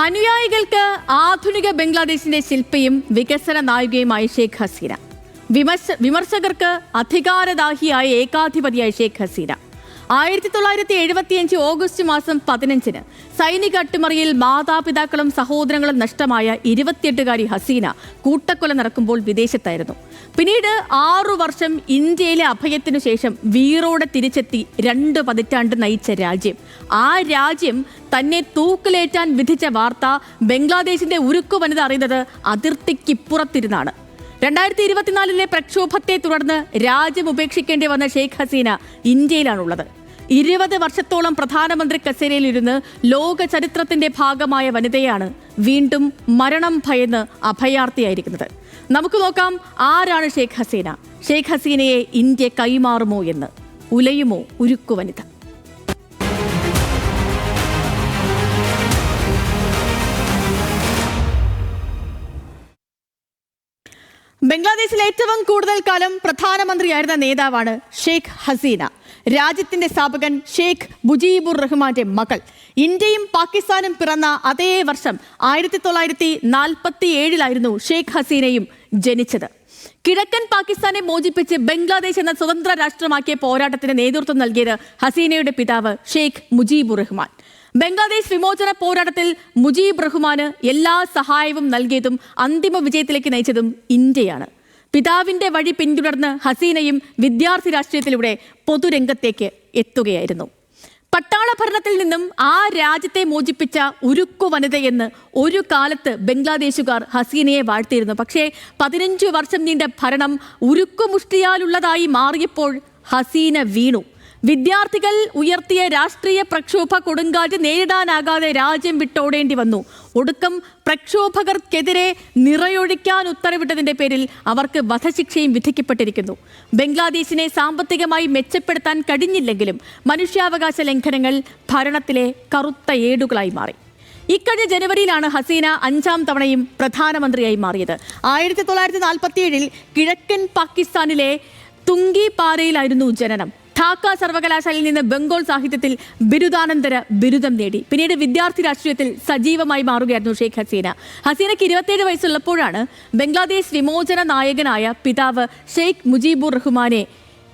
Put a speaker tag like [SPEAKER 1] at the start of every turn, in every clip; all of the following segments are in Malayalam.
[SPEAKER 1] അനുയായികൾക്ക് ആധുനിക ബംഗ്ലാദേശിന്റെ ശില്പിയും വികസന നായികയുമായ ഷെയ്ഖ് ഹസീന. വിമർശ വിമർശകർക്ക് അധികാരദാഹിയായ ഏകാധിപതിയായ ഷെയ്ഖ് ഹസീന. ആയിരത്തി തൊള്ളായിരത്തി എഴുപത്തിയഞ്ച് ഓഗസ്റ്റ് മാസം പതിനഞ്ചിന് സൈനിക അട്ടിമറിയിൽ മാതാപിതാക്കളും സഹോദരങ്ങളും നഷ്ടമായ ഇരുപത്തിയെട്ടുകാരി ഹസീന കൂട്ടക്കൊല നടക്കുമ്പോൾ വിദേശത്തായിരുന്നു. പിന്നീട് ആറു വർഷം ഇന്ത്യയിലെ അഭയത്തിനു ശേഷം വീറോടെ തിരിച്ചെത്തി രണ്ട് പതിറ്റാണ്ട് നയിച്ച രാജ്യം. ആ രാജ്യം തന്നെ തൂക്കിലേറ്റാൻ വിധിച്ച വാർത്ത ബംഗ്ലാദേശിന്റെ ഉരുക്കു വനിത അറിയുന്നത് അതിർത്തിക്കിപ്പുറത്തിരുന്നാണ് രണ്ടായിരത്തി ഇരുപത്തിനാലിലെ പ്രക്ഷോഭത്തെ തുടർന്ന് രാജ്യം ഉപേക്ഷിക്കേണ്ടി വന്ന ഷെയ്ഖ് ഹസീന ഇന്ത്യയിലാണുള്ളത്. ഇരുപത് വർഷത്തോളം പ്രധാനമന്ത്രി കസേരയിൽ ഇരുന്ന് ലോക ചരിത്രത്തിന്റെ ഭാഗമായ വനിതയാണ് വീണ്ടും മരണം ഭയന്ന് അഭയാർത്ഥിയായിരിക്കുന്നത്. നമുക്ക് നോക്കാം ആരാണ് ഷെയ്ഖ് ഹസീന. ഷെയ്ഖ് ഹസീനയെ ഇന്ത്യ കൈമാറുമോ എന്ന്. ഉലയുമോ ഉരുക്കു വനിത. ബംഗ്ലാദേശിൽ ഏറ്റവും കൂടുതൽ കാലം പ്രധാനമന്ത്രിയായിരുന്ന നേതാവാണ് ഷെയ്ഖ് ഹസീന. രാജ്യത്തിന്റെ സ്ഥാപകൻ ഷെയ്ഖ് മുജീബുർ റഹ്മാന്റെ മകൾ. ഇന്ത്യയും പാകിസ്ഥാനും പിറന്ന അതേ വർഷം ആയിരത്തി തൊള്ളായിരത്തി നാൽപ്പത്തി ഏഴിലായിരുന്നു ഷെയ്ഖ് ഹസീനയും ജനിച്ചത്. കിഴക്കൻ പാകിസ്ഥാനെ മോചിപ്പിച്ച് ബംഗ്ലാദേശ് എന്ന സ്വതന്ത്ര രാഷ്ട്രമാക്കിയ പോരാട്ടത്തിന് നേതൃത്വം നൽകിയത് ഹസീനയുടെ പിതാവ് ഷെയ്ഖ് മുജീബുർ റഹ്മാൻ. ബംഗ്ലാദേശ് വിമോചന പോരാട്ടത്തിൽ മുജീബ് റഹ്മാന് എല്ലാ സഹായവും നൽകിയതും അന്തിമ വിജയത്തിലേക്ക് നയിച്ചതും ഇന്ത്യയാണ്. പിതാവിന്റെ വഴി പിന്തുടർന്ന് ഹസീനയും വിദ്യാർത്ഥി രാഷ്ട്രീയത്തിലൂടെ പൊതുരംഗത്തേക്ക് എത്തുകയായിരുന്നു. പട്ടാള ഭരണത്തിൽ നിന്നും ആ രാജ്യത്തെ മോചിപ്പിച്ച ഉരുക്കു വനിതയെന്ന് ഒരു കാലത്ത് ബംഗ്ലാദേശുകാർ ഹസീനയെ വാഴ്ത്തിയിരുന്നു. പക്ഷേ പതിനഞ്ചു വർഷം നീണ്ട ഭരണം ഉരുക്കുമുഷ്ടിയാലുള്ളതായി മാറിയപ്പോൾ ഹസീന വീണു. വിദ്യാർത്ഥികൾ ഉയർത്തിയ രാഷ്ട്രീയ പ്രക്ഷോഭ കൊടുങ്കാറ്റ് നേരിടാനാകാതെ രാജ്യം വിട്ടോടേണ്ടി വന്നു. ഒടുക്കം പ്രക്ഷോഭകർക്കെതിരെ നിറയൊഴിക്കാൻ ഉത്തരവിട്ടതിന്റെ പേരിൽ അവർക്ക് വധശിക്ഷയും വിധിക്കപ്പെട്ടിരിക്കുന്നു. ബംഗ്ലാദേശിനെ സാമ്പത്തികമായി മെച്ചപ്പെടുത്താൻ കഴിഞ്ഞില്ലെങ്കിലും മനുഷ്യാവകാശ ലംഘനങ്ങൾ ഭരണത്തിലെ കറുത്ത ഏടുകളായി മാറി. ഇക്കഴിഞ്ഞ ജനുവരിയിലാണ് ഹസീന അഞ്ചാം തവണയും പ്രധാനമന്ത്രിയായി മാറിയത്. ആയിരത്തി തൊള്ളായിരത്തി നാൽപ്പത്തിയേഴിൽ കിഴക്കൻ പാകിസ്ഥാനിലെ തുങ്കിപ്പാറയിലായിരുന്നു ജനനം. ഢാക്ക സർവകലാശാലയിൽ നിന്ന് ബംഗാൾ സാഹിത്യത്തിൽ ബിരുദാനന്തര ബിരുദം നേടി. പിന്നീട് വിദ്യാർത്ഥി രാഷ്ട്രീയത്തിൽ സജീവമായി മാറുകയായിരുന്നു ഷെയ്ഖ് ഹസീന. ഹസീനയ്ക്ക് ഇരുപത്തിയേഴ് വയസ്സുള്ളപ്പോഴാണ് ബംഗ്ലാദേശ് വിമോചന നായകനായ പിതാവ് ഷെയ്ഖ് മുജീബുർ റഹ്മാനെ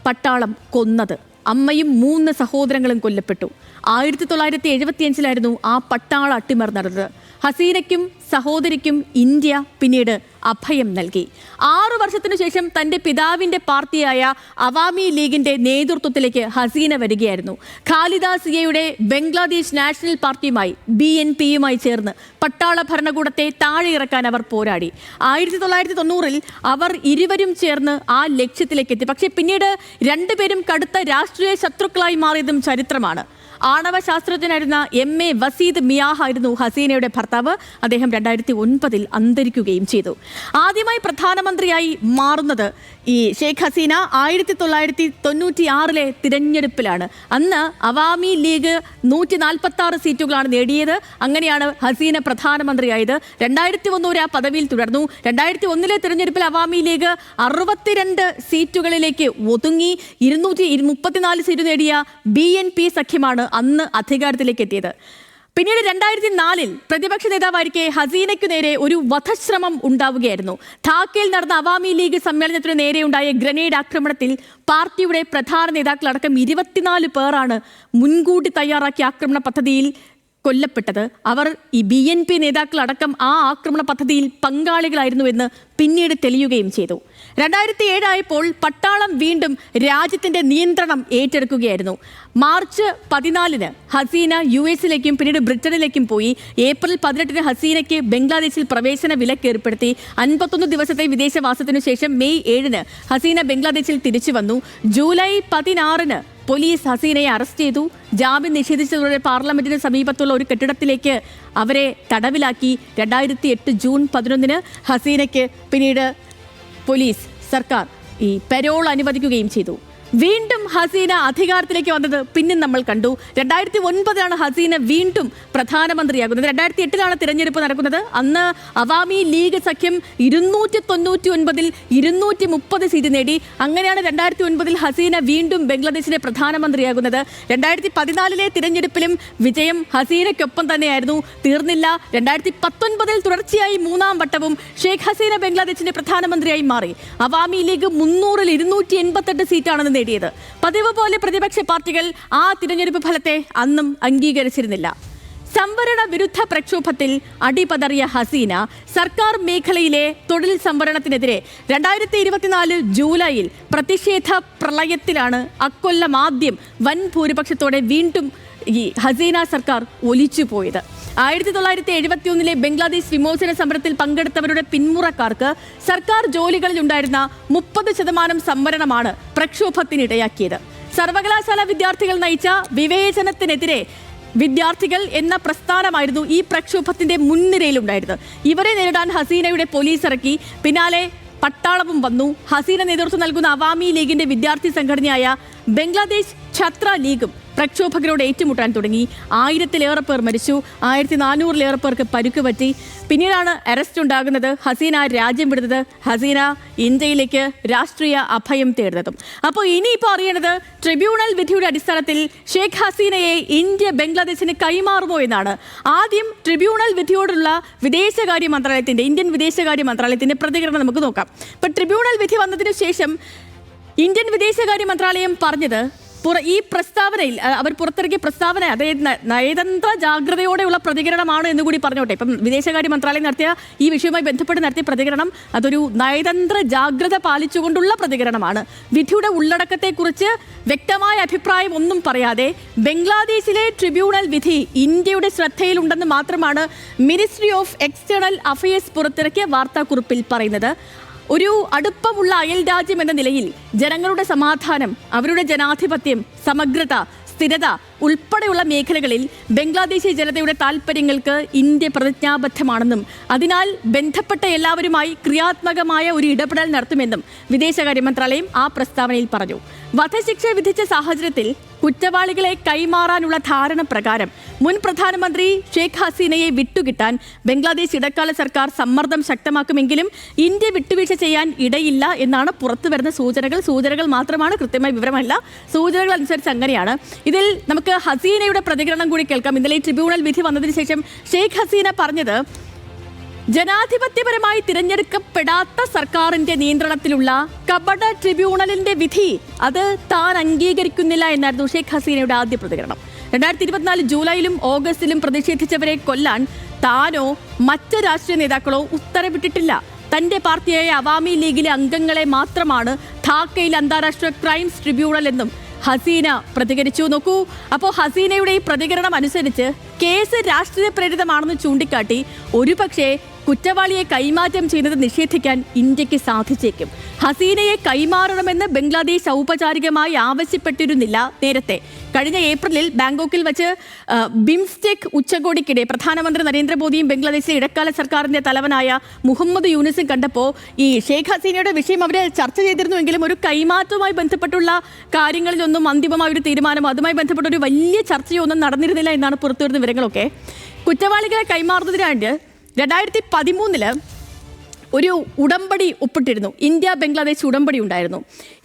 [SPEAKER 1] പട്ടാളം കൊന്നത്. അമ്മയും മൂന്ന് സഹോദരങ്ങളും കൊല്ലപ്പെട്ടു. ആയിരത്തി തൊള്ളായിരത്തി എഴുപത്തിയഞ്ചിലായിരുന്നു ആ പട്ടാള അട്ടിമർ നടന്നത്. ഹസീനയ്ക്കും സഹോദരിക്കും ഇന്ത്യ പിന്നീട് അഭയം നൽകി. ആറു വർഷത്തിനു ശേഷം തന്റെ പിതാവിന്റെ പാർട്ടിയായ അവാമി ലീഗിന്റെ നേതൃത്വത്തിലേക്ക് ഹസീന വരികയായിരുന്നു. ഖാലിദ സിയയുടെ ബംഗ്ലാദേശ് നാഷണൽ പാർട്ടിയുമായി ബി എൻ പിയുമായി ചേർന്ന് പട്ടാള ഭരണകൂടത്തെ താഴെ ഇറക്കാൻ അവർ പോരാടി. ആയിരത്തി തൊള്ളായിരത്തി തൊണ്ണൂറിൽ അവർ ഇരുവരും ചേർന്ന് ആ ലക്ഷ്യത്തിലേക്ക് എത്തി. പക്ഷേ പിന്നീട് രണ്ടുപേരും കടുത്ത രാഷ്ട്രീയ ശത്രുക്കളായി മാറിയതും ചരിത്രമാണ്. ആണവ ശാസ്ത്രജ്ഞനായിരുന്ന എം എ വസീദ് മിയാഹ് ആയിരുന്നു ഹസീനയുടെ ഭർത്താവ്. അദ്ദേഹം രണ്ടായിരത്തി ഒൻപതിൽ അന്തരിക്കുകയും ചെയ്തു. ആദ്യമായി പ്രധാനമന്ത്രിയായി മാറുന്നത് ഈ ഷെയ്ഖ് ഹസീന ആയിരത്തി തൊള്ളായിരത്തി തൊണ്ണൂറ്റി ആറിലെ തിരഞ്ഞെടുപ്പിലാണ്. അന്ന് അവാമി ലീഗ് നൂറ്റി നാൽപ്പത്തി ആറ് സീറ്റുകളാണ് നേടിയത്. അങ്ങനെയാണ് ഹസീന പ്രധാനമന്ത്രിയായത്. രണ്ടായിരത്തി ഒന്ന് വരെ ആ പദവിയിൽ തുടർന്നു. രണ്ടായിരത്തി ഒന്നിലെ തിരഞ്ഞെടുപ്പിൽ അവാമി ലീഗ് അറുപത്തിരണ്ട് സീറ്റുകളിലേക്ക് ഒതുങ്ങി. ഇരുന്നൂറ്റി മുപ്പത്തിനാല് സീറ്റ് നേടിയ ബി എൻ പി സഖ്യമാണ് അന്ന് അധികാരത്തിലേക്ക് എത്തിയത്. പിന്നീട് രണ്ടായിരത്തി നാലിൽ പ്രതിപക്ഷ നേതാവായിരിക്കെ ഹസീനയ്ക്കു നേരെ ഒരു വധശ്രമം ഉണ്ടാവുകയായിരുന്നു. ധാക്കയിൽ നടന്ന അവാമി ലീഗ് സമ്മേളനത്തിനു നേരെയുണ്ടായ ഗ്രനേഡ് ആക്രമണത്തിൽ പാർട്ടിയുടെ പ്രധാന നേതാക്കളടക്കം ഇരുപത്തിനാല് പേരാണ് മുൻകൂട്ടി തയ്യാറാക്കിയ ആക്രമണ പദ്ധതിയിൽ കൊല്ലപ്പെട്ടത്. അവർ ഈ ബി എൻ പി നേതാക്കളടക്കം ആ ആക്രമണ പദ്ധതിയിൽ പങ്കാളികളായിരുന്നു എന്ന് പിന്നീട് തെളിയുകയും ചെയ്തു. രണ്ടായിരത്തി ഏഴായപ്പോൾ പട്ടാളം വീണ്ടും രാജ്യത്തിന്റെ നിയന്ത്രണം ഏറ്റെടുക്കുകയായിരുന്നു. മാർച്ച് പതിനാലിന് ഹസീന യു എസിലേക്കും പിന്നീട് ബ്രിട്ടനിലേക്കും പോയി. ഏപ്രിൽ പതിനെട്ടിന് ഹസീനയ്ക്ക് ബംഗ്ലാദേശിൽ പ്രവേശന വിലക്ക് ഏർപ്പെടുത്തി. അൻപത്തൊന്ന് ദിവസത്തെ വിദേശവാസത്തിനു ശേഷം മെയ് ഏഴിന് ഹസീന ബംഗ്ലാദേശിൽ തിരിച്ചു വന്നു. ജൂലൈ പതിനാറിന് പോലീസ് ഹസീനയെ അറസ്റ്റ് ചെയ്തു. ജാമ്യം നിഷേധിച്ചതോടെ പാർലമെന്റിന് സമീപത്തുള്ള ഒരു കെട്ടിടത്തിലേക്ക് അവരെ തടവിലാക്കി. രണ്ടായിരത്തി എട്ട് ജൂൺ പതിനൊന്നിന് ഹസീനയ്ക്ക് പിന്നീട് പോലീസ് സർക്കാർ ഈ പെരോൾ അനുവദിക്കുകയും ചെയ്തു. വീണ്ടും ഹസീന അധികാരത്തിലേക്ക് വന്നത് പിന്നെ നമ്മൾ കണ്ടു. രണ്ടായിരത്തി ഒൻപതിലാണ് ഹസീന വീണ്ടും പ്രധാനമന്ത്രിയാകുന്നത്. രണ്ടായിരത്തി എട്ടിലാണ് തിരഞ്ഞെടുപ്പ് നടക്കുന്നത്. അന്ന് അവാമി ലീഗ് സഖ്യം ഇരുന്നൂറ്റി തൊണ്ണൂറ്റി ഒൻപതിൽ ഇരുന്നൂറ്റി മുപ്പത് സീറ്റ് നേടി. അങ്ങനെയാണ് രണ്ടായിരത്തി ഒൻപതിൽ ഹസീന വീണ്ടും ബംഗ്ലാദേശിലെ പ്രധാനമന്ത്രിയാകുന്നത്. രണ്ടായിരത്തി പതിനാലിലെ തിരഞ്ഞെടുപ്പിലും വിജയം ഹസീനയ്ക്കൊപ്പം തന്നെയായിരുന്നു. തീർന്നില്ല. രണ്ടായിരത്തി പത്തൊൻപതിൽ തുടർച്ചയായി മൂന്നാം വട്ടവും ഷെയ്ഖ് ഹസീന ബംഗ്ലാദേശിന്റെ പ്രധാനമന്ത്രിയായി മാറി. അവാമി ലീഗ് മുന്നൂറിൽ ഇരുന്നൂറ്റി എൺപത്തെട്ട് സീറ്റാണ് നേടിയത്. പതിവ് പോലെ പ്രതിപക്ഷ പാർട്ടികൾ ആ തിരഞ്ഞെടുപ്പ് ഫലത്തെ അന്നും അംഗീകരിച്ചിരുന്നില്ല. സംവരണ വിരുദ്ധ പ്രക്ഷോഭത്തിൽ അടിപതറിയ ഹസീന സർക്കാർ മേഖലയിലെ തൊഴിൽ സംവരണത്തിനെതിരെ രണ്ടായിരത്തി ഇരുപത്തിനാല് ജൂലൈയിൽ പ്രതിഷേധ പ്രളയത്തിലാണ് അക്കൊല്ലം ആദ്യം വൻ ഭൂരിപക്ഷത്തോടെ വീണ്ടും ഈ ഹസീന സർക്കാർ ഒലിച്ചുപോയത്. ആയിരത്തി തൊള്ളായിരത്തി എഴുപത്തി ഒന്നിലെ ബംഗ്ലാദേശ് വിമോചന സമരത്തിൽ പങ്കെടുത്തവരുടെ പിന്മുറക്കാർക്ക് സർക്കാർ ജോലികളിൽ ഉണ്ടായിരുന്ന മുപ്പത് ശതമാനം സംവരണമാണ് പ്രക്ഷോഭത്തിനിടയാക്കിയത്. സർവകലാശാല വിദ്യാർത്ഥികൾ നയിച്ച വിവേചനത്തിനെതിരെ വിദ്യാർത്ഥികൾ എന്ന പ്രസ്ഥാനമായിരുന്നു ഈ പ്രക്ഷോഭത്തിന്റെ മുൻനിരയിലുണ്ടായിരുന്നത്. ഇവരെ നേരിടാൻ ഹസീനയുടെ പോലീസ് ഇറക്കി. പിന്നാലെ പട്ടാളവും വന്നു. ഹസീന നേതൃത്വം നൽകുന്ന അവാമി ലീഗിന്റെ വിദ്യാർത്ഥി സംഘടനയായ ബംഗ്ലാദേശ് ഛത്ര ലീഗും പ്രക്ഷോഭകരോട് ഏറ്റുമുട്ടാൻ തുടങ്ങി. ആയിരത്തിലേറെ പേർ മരിച്ചു. ആയിരത്തി നാനൂറിലേറെ പേർക്ക് പരുക്ക് പറ്റി. പിന്നീടാണ് അറസ്റ്റ് ഉണ്ടാകുന്നത്. ഹസീന രാജ്യം വിടുന്നത്. ഹസീന ഇന്ത്യയിലേക്ക് രാഷ്ട്രീയ അഭയം തേടുന്നതും. അപ്പോൾ ഇനിയിപ്പോൾ അറിയേണ്ടത് ട്രിബ്യൂണൽ വിധിയുടെ അടിസ്ഥാനത്തിൽ ഷേഖ് ഹസീനയെ ഇന്ത്യ ബംഗ്ലാദേശിന് കൈമാറുമോ എന്നാണ്. ആദ്യം ട്രിബ്യൂണൽ വിധിയോടുള്ള വിദേശകാര്യ മന്ത്രാലയത്തിന്റെ ഇന്ത്യൻ വിദേശകാര്യ മന്ത്രാലയത്തിന്റെ പ്രതികരണം നമുക്ക് നോക്കാം. ഇപ്പം ട്രിബ്യൂണൽ വിധി വന്നതിന് ശേഷം ഇന്ത്യൻ വിദേശകാര്യ മന്ത്രാലയം പറഞ്ഞത് ഈ പ്രസ്താവനയിൽ അവർ പുറത്തിറക്കിയ പ്രസ്താവന അതായത് നയതന്ത്ര ജാഗ്രതയോടെയുള്ള പ്രതികരണമാണ് എന്ന് കൂടി പറഞ്ഞോട്ടെ. ഇപ്പം വിദേശകാര്യ മന്ത്രാലയം നടത്തിയ ഈ വിഷയവുമായി ബന്ധപ്പെട്ട് നടത്തിയ പ്രതികരണം അതൊരു നയതന്ത്ര ജാഗ്രത പാലിച്ചുകൊണ്ടുള്ള പ്രതികരണമാണ്. വിധിയുടെ ഉള്ളടക്കത്തെക്കുറിച്ച് വ്യക്തമായ അഭിപ്രായം ഒന്നും പറയാതെ ബംഗ്ലാദേശിലെ ട്രിബ്യൂണൽ വിധി ഇന്ത്യയുടെ ശ്രദ്ധയിലുണ്ടെന്ന് മാത്രമാണ് മിനിസ്ട്രി ഓഫ് എക്സ്റ്റേണൽ അഫയേഴ്സ് പുറത്തിറക്കിയ വാർത്താക്കുറിപ്പിൽ പറയുന്നത്. ഒരു അടുപ്പമുള്ള അയൽ രാജ്യം എന്ന നിലയിൽ ജനങ്ങളുടെ സമാധാനം അവരുടെ ജനാധിപത്യം സമഗ്രത സ്ഥിരത ഉൾപ്പെടെയുള്ള മേഖലകളിൽ ബംഗ്ലാദേശി ജനതയുടെ താൽപ്പര്യങ്ങൾക്ക് ഇന്ത്യ പ്രതിജ്ഞാബദ്ധമാണെന്നും അതിനാൽ ബന്ധപ്പെട്ട എല്ലാവരുമായി ക്രിയാത്മകമായ ഒരു ഇടപെടൽ നടത്തുമെന്നും വിദേശകാര്യ മന്ത്രാലയം ആ പ്രസ്താവനയിൽ പറഞ്ഞു. വധശിക്ഷ വിധിച്ച സാഹചര്യത്തിൽ കുറ്റവാളികളെ കൈമാറാനുള്ള ധാരണ പ്രകാരം മുൻ പ്രധാനമന്ത്രി ഷെയ്ഖ് ഹസീനയെ വിട്ടുകിട്ടാൻ ബംഗ്ലാദേശ് ഇടക്കാല സർക്കാർ സമ്മർദ്ദം ശക്തമാക്കുമെങ്കിലും ഇന്ത്യ വിട്ടുവീഴ്ച ചെയ്യാൻ ഇടയില്ല എന്നാണ് പുറത്തുവരുന്ന സൂചനകൾ. സൂചനകൾ മാത്രമാണ് കൃത്യമായ വിവരമല്ല. സൂചനകൾ അനുസരിച്ച് അങ്ങനെയാണ്. ഇതിൽ നമുക്ക് ഹസീനയുടെ പ്രതികരണം കൂടി കേൾക്കാം. ഇന്നലെ ട്രിബ്യൂണൽ വിധി വന്നതിന് ശേഷം ഷെയ്ഖ് ഹസീന പറഞ്ഞത് ജനാധിപത്യപരമായി തിരഞ്ഞെടുക്കപ്പെടാത്ത സർക്കാരിന്റെ നിയന്ത്രണത്തിലുള്ള കപട ട്രിബ്യൂണലിന്റെ വിധി അത് താൻ അംഗീകരിക്കുന്നില്ല എന്നായിരുന്നു ഷെയ്ഖ് ഹസീനയുടെ ആദ്യ പ്രതികരണം. രണ്ടായിരത്തി ഇരുപത്തിനാല് ജൂലൈയിലും ഓഗസ്റ്റിലും പ്രതിഷേധിച്ചവരെ കൊല്ലാൻ താനോ മറ്റ് രാഷ്ട്രീയ നേതാക്കളോ ഉത്തരവിട്ടിട്ടില്ല. തന്റെ പാർട്ടിയായ അവാമി ലീഗിലെ അംഗങ്ങളെ മാത്രമാണ് ധാക്കയിൽ അന്താരാഷ്ട്ര ക്രൈംസ് ട്രിബ്യൂണൽ എന്നും ഹസീന പ്രതികരിച്ചു. നോക്കൂ അപ്പോൾ ഹസീനയുടെ ഈ പ്രതികരണം അനുസരിച്ച് കേസ് രാഷ്ട്രീയ പ്രേരിതമാണെന്ന് ചൂണ്ടിക്കാട്ടി ഒരുപക്ഷെ കുറ്റവാളിയെ കൈമാറ്റം ചെയ്യുന്നത് നിഷേധിക്കാൻ ഇന്ത്യയ്ക്ക് സാധിച്ചേക്കും. ഹസീനയെ കൈമാറണമെന്ന് ബംഗ്ലാദേശ് ഔപചാരികമായി ആവശ്യപ്പെട്ടിരുന്നില്ല നേരത്തെ. കഴിഞ്ഞ ഏപ്രിലിൽ ബാങ്കോക്കിൽ വെച്ച് ബിംസ്റ്റെക് ഉച്ചകോടിക്കിടെ പ്രധാനമന്ത്രി നരേന്ദ്രമോദിയും ബംഗ്ലാദേശിലെ ഇടക്കാല സർക്കാരിന്റെ തലവനായ മുഹമ്മദ് യൂനിസും കണ്ടപ്പോൾ ഈ ഷെയ്ഖ് ഹസീനയുടെ വിഷയം അവർ ചർച്ച ചെയ്തിരുന്നുവെങ്കിലും ഒരു കൈമാറ്റവുമായി ബന്ധപ്പെട്ടുള്ള കാര്യങ്ങളിലൊന്നും അന്തിമമായ ഒരു തീരുമാനം അതുമായി ബന്ധപ്പെട്ട ഒരു വലിയ ചർച്ചയൊന്നും നടന്നിരുന്നില്ല എന്നാണ് പുറത്തുവരുന്ന വിവരങ്ങളൊക്കെ. കുറ്റവാളികളെ കൈമാറുന്നതിനായിട്ട് രണ്ടായിരത്തി പതിമൂന്നിൽ ഒരു ഉടമ്പടി ഒപ്പിട്ടിരുന്നു. ഇന്ത്യ ബംഗ്ലാദേശ് ഉടമ്പടി ഉണ്ടായിരുന്നു.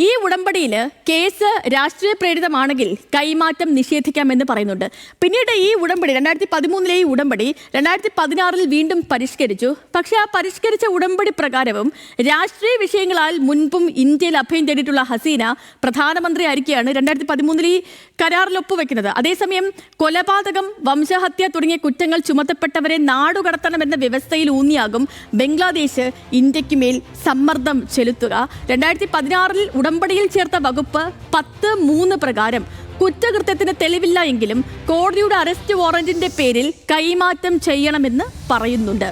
[SPEAKER 1] ഈ ഉടമ്പടിയിൽ കേസ് രാഷ്ട്രീയ പ്രേരിതമാണെങ്കിൽ കൈമാറ്റം നിഷേധിക്കാമെന്ന് പറയുന്നുണ്ട്. പിന്നീട് ഈ ഉടമ്പടി രണ്ടായിരത്തി പതിമൂന്നിലെ ഈ ഉടമ്പടി രണ്ടായിരത്തി പതിനാറിൽ വീണ്ടും പരിഷ്കരിച്ചു. പക്ഷേ ആ പരിഷ്കരിച്ച ഉടമ്പടി പ്രകാരവും രാഷ്ട്രീയ വിഷയങ്ങളാൽ മുൻപും ഇന്ത്യയിൽ അഭയം തേടിയിട്ടുള്ള ഹസീന പ്രധാനമന്ത്രി ആയിരിക്കുകയാണ് രണ്ടായിരത്തി പതിമൂന്നിൽ ഈ കരാറിൽ ഒപ്പുവെക്കുന്നത്. അതേസമയം കൊലപാതകം വംശഹത്യ തുടങ്ങിയ കുറ്റങ്ങൾ ചുമത്തപ്പെട്ടവരെ നാടുകടത്തണമെന്ന വ്യവസ്ഥയിൽ ഊന്നിയാകും ബംഗ്ലാദേശ് ഇന്ത്യയ്ക്ക് മേൽ സമ്മർദ്ദം ചെലുത്തുക. രണ്ടായിരത്തി പതിനാറിൽ ഉടമ്പടിയിൽ ചേർത്ത വകുപ്പ് പത്ത് മൂന്ന് പ്രകാരം കുറ്റകൃത്യത്തിന് തെളിവില്ല എങ്കിലും കോടതിയുടെ അറസ്റ്റ് വാറന്റിന്റെ പേരിൽ കൈമാറ്റം ചെയ്യണമെന്ന് പറയുന്നുണ്ട്.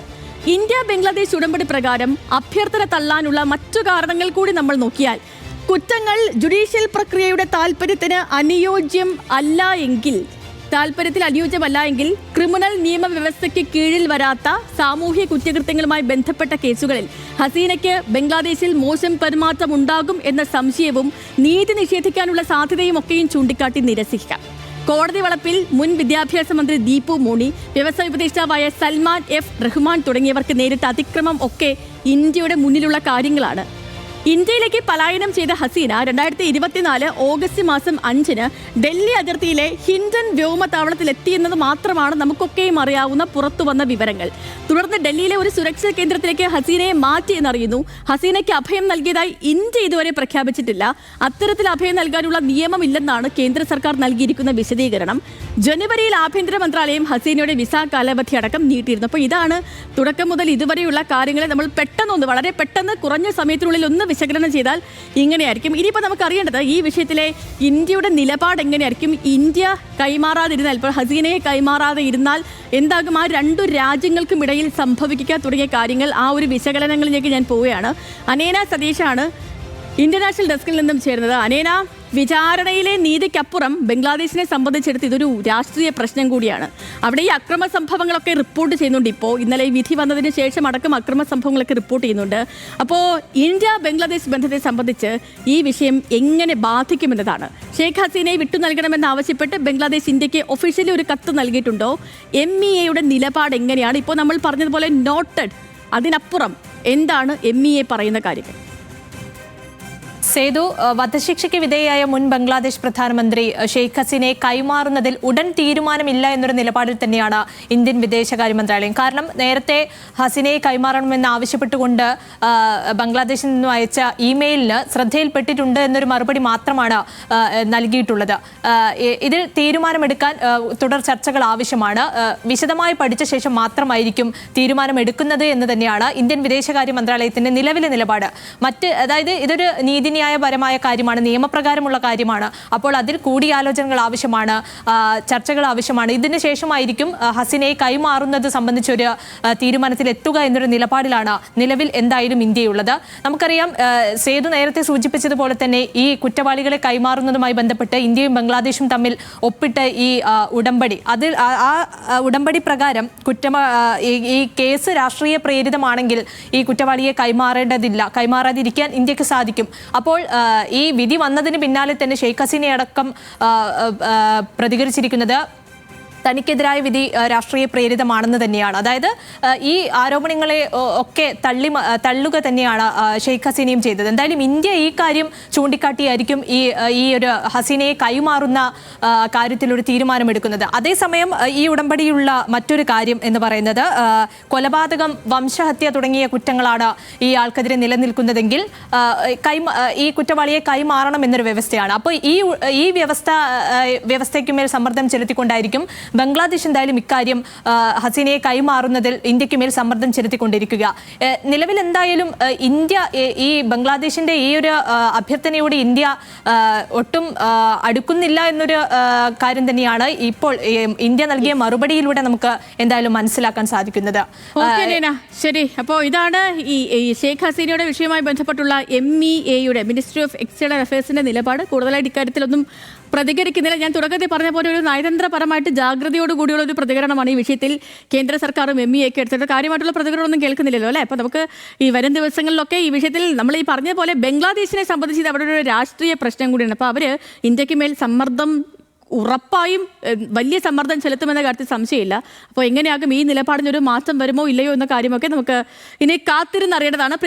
[SPEAKER 1] ഇന്ത്യ ബംഗ്ലാദേശ് ഉടമ്പടി പ്രകാരം അഭ്യർത്ഥന തള്ളാനുള്ള മറ്റു കാരണങ്ങൾ കൂടി നമ്മൾ നോക്കിയാൽ കുറ്റങ്ങൾ ജുഡീഷ്യൽ പ്രക്രിയയുടെ താല്പര്യത്തിന് അനുയോജ്യം അല്ല എങ്കിൽ താല്പര്യത്തിൽ അനുയോജ്യമല്ല എങ്കിൽ ക്രിമിനൽ നിയമവ്യവസ്ഥയ്ക്ക് കീഴിൽ വരാത്ത സാമൂഹ്യ കുറ്റകൃത്യങ്ങളുമായി ബന്ധപ്പെട്ട കേസുകളിൽ ഹസീനയ്ക്ക് ബംഗ്ലാദേശിൽ മോശം പെരുമാറ്റം ഉണ്ടാകും എന്ന സംശയവും നീതി നിഷേധിക്കാനുള്ള സാധ്യതയും ഒക്കെയും ചൂണ്ടിക്കാട്ടി നിരസിക്കാം കോടതി വളപ്പിൽ മുൻ വിദ്യാഭ്യാസ മന്ത്രി ദീപു മോണി വ്യവസായ ഉപദേഷ്ടാവായ സൽമാൻ എഫ് റഹ്മാൻ തുടങ്ങിയവർക്ക് നേരിട്ട അതിക്രമം ഒക്കെ ഇന്ത്യയുടെ മുന്നിലുള്ള കാര്യങ്ങളാണ്. ഇന്ത്യയിലേക്ക് പലായനം ചെയ്ത ഹസീന രണ്ടായിരത്തി ഇരുപത്തിനാല് ഓഗസ്റ്റ് മാസം അഞ്ചിന് ഡൽഹി അതിർത്തിയിലെ ഹിൻഡൻ വ്യോമതാവളത്തിൽ എത്തിയെന്നത് മാത്രമാണ് നമുക്കൊക്കെയും അറിയാവുന്ന പുറത്തു വന്ന വിവരങ്ങൾ. തുടർന്ന് ഡൽഹിയിലെ ഒരു സുരക്ഷാ കേന്ദ്രത്തിലേക്ക് ഹസീനയെ മാറ്റി എന്നറിയുന്നു. ഹസീനയ്ക്ക് അഭയം നൽകിയതായി ഇന്ത്യ ഇതുവരെ പ്രഖ്യാപിച്ചിട്ടില്ല. അത്തരത്തിൽ അഭയം നൽകാനുള്ള നിയമമില്ലെന്നാണ് കേന്ദ്ര സർക്കാർ നൽകിയിരിക്കുന്ന വിശദീകരണം. ജനുവരിയിൽ ആഭ്യന്തര മന്ത്രാലയം ഹസീനയുടെ വിസ കാലാവധി അടക്കം നീട്ടിയിരുന്നു. അപ്പോൾ ഇതാണ് തുടക്കം മുതൽ ഇതുവരെയുള്ള കാര്യങ്ങളെ നമ്മൾ പെട്ടെന്നൊന്ന് വളരെ പെട്ടെന്ന് കുറഞ്ഞ സമയത്തിനുള്ളിൽ ഒന്ന് വിശകലനം ചെയ്താൽ ഇങ്ങനെയായിരിക്കും. ഇനിയിപ്പോൾ നമുക്ക് അറിയേണ്ടത് ഈ വിഷയത്തിലെ ഇന്ത്യയുടെ നിലപാട് എങ്ങനെയായിരിക്കും? ഇന്ത്യ കൈമാറാതിരുന്നാൽ ഇപ്പോൾ ഹസീനയെ കൈമാറാതെ ഇരുന്നാൽ എന്താകും? ആ രണ്ടു രാജ്യങ്ങൾക്കും ഇടയിൽ സംഭവിക്കുക തുടങ്ങിയ കാര്യങ്ങൾ ആ ഒരു വിശകലനങ്ങളിലേക്ക് ഞാൻ പോവുകയാണ്. അനേന സതീഷാണ് ഇന്റർനാഷണൽ ഡെസ്കിൽ നിന്നും ചേരുന്നത്. അനേന വിചാരണയിലെ നീതിക്കപ്പുറം ബംഗ്ലാദേശിനെ സംബന്ധിച്ചെടുത്ത് ഇതൊരു രാഷ്ട്രീയ പ്രശ്നം കൂടിയാണ്. അവിടെ ഈ അക്രമ സംഭവങ്ങളൊക്കെ റിപ്പോർട്ട് ചെയ്യുന്നുണ്ട് ഇപ്പോൾ. ഇന്നലെ ഈ വിധി വന്നതിന് ശേഷം അടക്കം അക്രമ സംഭവങ്ങളൊക്കെ റിപ്പോർട്ട് ചെയ്യുന്നുണ്ട്. അപ്പോൾ ഇന്ത്യ ബംഗ്ലാദേശ് ബന്ധത്തെ സംബന്ധിച്ച് ഈ വിഷയം എങ്ങനെ ബാധിക്കുമെന്നതാണ്. ഷെയ്ഖ് ഹസീനയെ വിട്ടു നൽകണമെന്ന് ആവശ്യപ്പെട്ട് ബംഗ്ലാദേശ് ഇന്ത്യയ്ക്ക് ഒഫീഷ്യലി ഒരു കത്ത് നൽകിയിട്ടുണ്ടോ? എം ഇ എയുടെ നിലപാട് എങ്ങനെയാണ്? ഇപ്പോൾ നമ്മൾ പറഞ്ഞതുപോലെ നോട്ടഡ് അതിനപ്പുറം എന്താണ് എം ഇ എ പറയുന്ന കാര്യങ്ങൾ?
[SPEAKER 2] സേതു വധശിക്ഷയ്ക്ക് വിധേയയായ മുൻ ബംഗ്ലാദേശ് പ്രധാനമന്ത്രി ഷെയ്ഖ് ഹസീനയെ കൈമാറുന്നതിൽ ഉടൻ തീരുമാനമില്ല എന്നൊരു നിലപാടിൽ തന്നെയാണ് ഇന്ത്യൻ വിദേശകാര്യ മന്ത്രാലയം. കാരണം നേരത്തെ ഹസീനയെ കൈമാറണമെന്ന് ആവശ്യപ്പെട്ടുകൊണ്ട് ബംഗ്ലാദേശിൽ നിന്നും അയച്ച ഇമെയിലിന് ശ്രദ്ധയിൽപ്പെട്ടിട്ടുണ്ട് എന്നൊരു മറുപടി മാത്രമാണ് നൽകിയിട്ടുള്ളത്. ഇതിൽ തീരുമാനമെടുക്കാൻ തുടർ ചർച്ചകൾ ആവശ്യമാണ്. വിശദമായി പഠിച്ച ശേഷം മാത്രമായിരിക്കും തീരുമാനമെടുക്കുന്നത് എന്ന് തന്നെയാണ് ഇന്ത്യൻ വിദേശകാര്യ മന്ത്രാലയത്തിന്റെ നിലവിലെ നിലപാട്. മറ്റ് അതായത് ഇതൊരു നീതിന്യായപരമായ കാര്യമാണ് നിയമപ്രകാരമുള്ള കാര്യമാണ്. അപ്പോൾ അതിൽ കൂടിയാലോചനകൾ ആവശ്യമാണ് ചർച്ചകൾ ആവശ്യമാണ്. ഇതിന് ശേഷമായിരിക്കും ഹസിനെ കൈമാറുന്നത് സംബന്ധിച്ചൊരു തീരുമാനത്തിൽ എത്തുക എന്നൊരു നിലപാടിലാണ് നിലവിൽ എന്തായാലും ഇന്ത്യയുള്ളത്. നമുക്കറിയാം സേതു നേരത്തെ സൂചിപ്പിച്ചതുപോലെ തന്നെ ഈ കുറ്റവാളികളെ കൈമാറുന്നതുമായി ബന്ധപ്പെട്ട് ഇന്ത്യയും ബംഗ്ലാദേശും തമ്മിൽ ഒപ്പിട്ട ഈ ഉടമ്പടി. അതിൽ ആ ഉടമ്പടി പ്രകാരം കുറ്റം ഈ കേസ് രാഷ്ട്രീയ പ്രേരിതമാണെങ്കിൽ ഈ കുറ്റവാളിയെ കൈമാറേണ്ടതില്ല. കൈമാറാതിരിക്കാൻ ഇന്ത്യയ്ക്ക് സാധിക്കും. അപ്പോൾ ആ, ഈ വിധി വന്നതിന് പിന്നാലെ തന്നെ ഷെയ്ഖ് ഹസീനെ അടക്കം ആ, ആ, പ്രതികരിച്ചിരിക്കുന്നത് തനിക്കെതിരായ വിധി രാഷ്ട്രീയ പ്രേരിതമാണെന്ന് തന്നെയാണ്. അതായത് ഈ ആരോപണങ്ങളെ ഒക്കെ തള്ളി തള്ളുക തന്നെയാണ് ഷെയ്ഖ് ഹസീനയും ചെയ്തത്. എന്തായാലും ഇന്ത്യ ഈ കാര്യം ചൂണ്ടിക്കാട്ടിയായിരിക്കും ഈ ഈ ഒരു ഹസീനയെ കൈമാറുന്ന കാര്യത്തിൽ ഒരു തീരുമാനമെടുക്കുന്നത്. അതേസമയം ഈ ഉടമ്പടിയുള്ള മറ്റൊരു കാര്യം എന്ന് പറയുന്നത് കൊലപാതകം വംശഹത്യ തുടങ്ങിയ കുറ്റങ്ങളാണ് ഈ ആൾക്കെതിരെ നിലനിൽക്കുന്നതെങ്കിൽ കൈ ഈ കുറ്റവാളിയെ കൈമാറണം എന്നൊരു വ്യവസ്ഥയാണ്. അപ്പോൾ ഈ ഈ വ്യവസ്ഥ വ്യവസ്ഥയ്ക്ക് മേൽ സമ്മർദ്ദം ചെലുത്തിക്കൊണ്ടായിരിക്കും ബംഗ്ലാദേശ് എന്തായാലും ഇക്കാര്യം ഹസീനയെ കൈമാറുന്നതിൽ ഇന്ത്യയ്ക്ക് മേൽ സമ്മർദ്ദം ചെലുത്തിക്കൊണ്ടിരിക്കുക. നിലവിൽ എന്തായാലും ഇന്ത്യ ഈ ബംഗ്ലാദേശിന്റെ ഈ ഒരു അഭ്യർത്ഥനയോട് ഇന്ത്യ ഒട്ടും അടുക്കുന്നില്ല എന്നൊരു കാര്യം തന്നെയാണ് ഇപ്പോൾ ഇന്ത്യ നൽകിയ മറുപടിയിലൂടെ നമുക്ക് എന്തായാലും മനസ്സിലാക്കാൻ സാധിക്കുന്നത്.
[SPEAKER 1] ശരി. അപ്പോൾ ഇതാണ് ഈ ഷെയ്ഖ് ഹസീനയുടെ വിഷയവുമായി ബന്ധപ്പെട്ടുള്ള എം ഇ എയുടെ മിനിസ്ട്രി ഓഫ് എക്സ്റ്റേണൽ അഫയേഴ്സിന്റെ നിലപാട്. കൂടുതലായിട്ട് ഇക്കാര്യത്തിലൊന്നും പ്രതികരിക്കുന്നില്ല. ഞാൻ തുടക്കത്തിൽ പറഞ്ഞ പോലെ ഒരു നയതന്ത്രപരമായിട്ട് ജാഗ്രതയോടുകൂടിയുള്ള ഒരു പ്രതികരണമാണ് ഈ വിഷയത്തിൽ കേന്ദ്ര സർക്കാരും എം ഇ ഒക്കെ എടുത്തിട്ട് കാര്യമായിട്ടുള്ള പ്രതികരണമൊന്നും കേൾക്കുന്നില്ലല്ലോ അല്ലേ? അപ്പോൾ നമുക്ക് ഈ വരും ദിവസങ്ങളിലൊക്കെ ഈ വിഷയത്തിൽ നമ്മൾ ഈ പറഞ്ഞ പോലെ ബംഗ്ലാദേശിനെ സംബന്ധിച്ച് അവിടെ ഒരു രാഷ്ട്രീയ പ്രശ്നം കൂടിയാണ് അപ്പോൾ അവർ ഇന്ത്യയ്ക്ക് മേൽ സമ്മർദ്ദം ഉറപ്പായും വലിയ സമ്മർദ്ദം ചെലുത്തുമെന്ന കാര്യത്തിൽ സംശയമില്ല. അപ്പോൾ എങ്ങനെയാകും ഈ നിലപാടിനൊരു മാറ്റം വരുമോ ഇല്ലയോ എന്ന കാര്യമൊക്കെ നമുക്ക് ഇനി കാത്തിരുന്നറിയേണ്ടതാണ്.